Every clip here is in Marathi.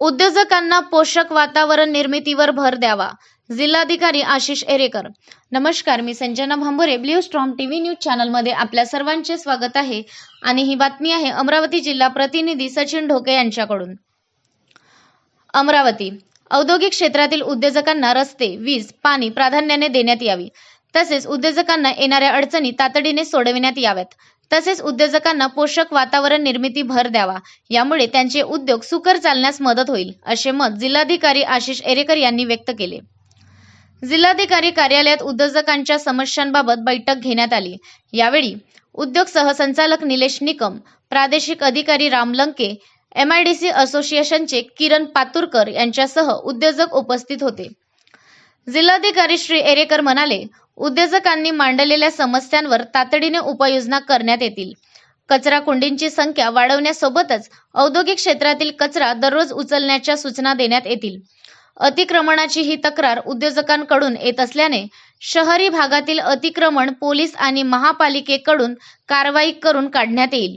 उद्योजकांना पोषक वातावरण निर्मितीवर भर द्यावा. जिल्हाधिकारी आशिष एरेकर. नमस्कार मी Sanjana Bhambure blue storm TV news चॅनलमध्ये आपल्या सर्वांचे स्वागत आहे. आणि ही बातमी आहे अमरावती जिल्हा प्रतिनिधी सचिन ढोके यांच्याकडून. अमरावती. औद्योगिक क्षेत्रातील उद्योजकांना रस्ते वीज पाणी प्राधान्याने देण्यात यावी. तसेच उद्योजकांना येणाऱ्या अडचणी तातडीने सोडविण्यात याव्यात. तसेच उद्योजकांना पोषक वातावरण निर्मिती भर द्यावा. यामुळे त्यांचे उद्योग सुकर चालण्यास मदत होईल असे मत जिल्हाधिकारी आशिष एरेकर यांनी व्यक्त केले. जिल्हाधिकारी कार्यालयात उद्योजकांच्या समस्यांबाबत बैठक घेण्यात आली. यावेळी उद्योग सहसंचालक निलेश निकम प्रादेशिक अधिकारी राम लंके एमआयडीसी असोसिएशनचे किरण पातुरकर यांच्यासह उद्योजक उपस्थित होते. जिल्हाधिकारी श्री एरेकर म्हणाले उद्योजकांनी मांडलेल्या समस्यांवर तातडीने उपाययोजना करण्यात येतील. कचरा कुंडींची संख्या वाढवण्यासोबतच औद्योगिक क्षेत्रातील कचरा दररोज उचलण्याच्या सूचना देण्यात येतील. अतिक्रमणाची ही तक्रार उद्योजकांकडून येत असल्याने शहरी भागातील अतिक्रमण पोलीस आणि महापालिकेकडून कारवाई करून काढण्यात येईल.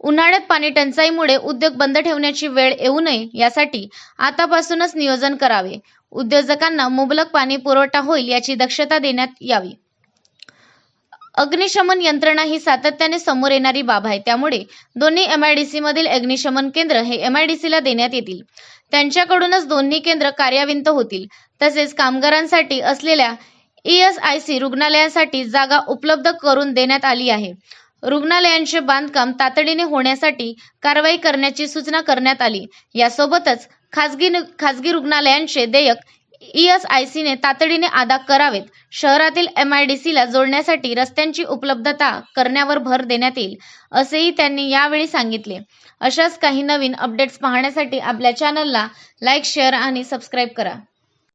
उन्हाळ्यात पाणी टंचाईमुळे उद्योग बंद ठेवण्याची वेळ येऊ नये यासाठी आतापासूनच नियोजन करावे. उद्योजकांना मुबलक पाणी पुरवठा होईल याची दक्षता देण्यात यावी. अग्निशमन यंत्रणा ही सातत्याने समोर येणारी बाब आहे. त्यामुळे दोन्ही एमआयडीसी मधील अग्निशमन केंद्र हे एमआयडीसी ला देण्यात येतील. त्यांच्याकडूनच दोन्ही केंद्र कार्याविंत होतील. तसेच कामगारांसाठी असलेल्या ईएसआयसी रुग्णालयांसाठी जागा उपलब्ध करून देण्यात आली आहे. रुग्णालयांचे बांधकाम तातडीने होण्यासाठी कारवाई करण्याची सूचना करण्यात आली. यासोबतच खासगी खासगी रुग्णालयांचे देयक ईएसआयसीने तातडीने अदा करावेत. शहरातील एमआयडीसीला जोडण्यासाठी रस्त्यांची उपलब्धता करण्यावर भर देण्यात येईल असेही त्यांनी यावेळी सांगितले. अशाच काही नवीन अपडेट्स पाहण्यासाठी आपल्या चॅनलला लाईक शेअर आणि सबस्क्राईब करा.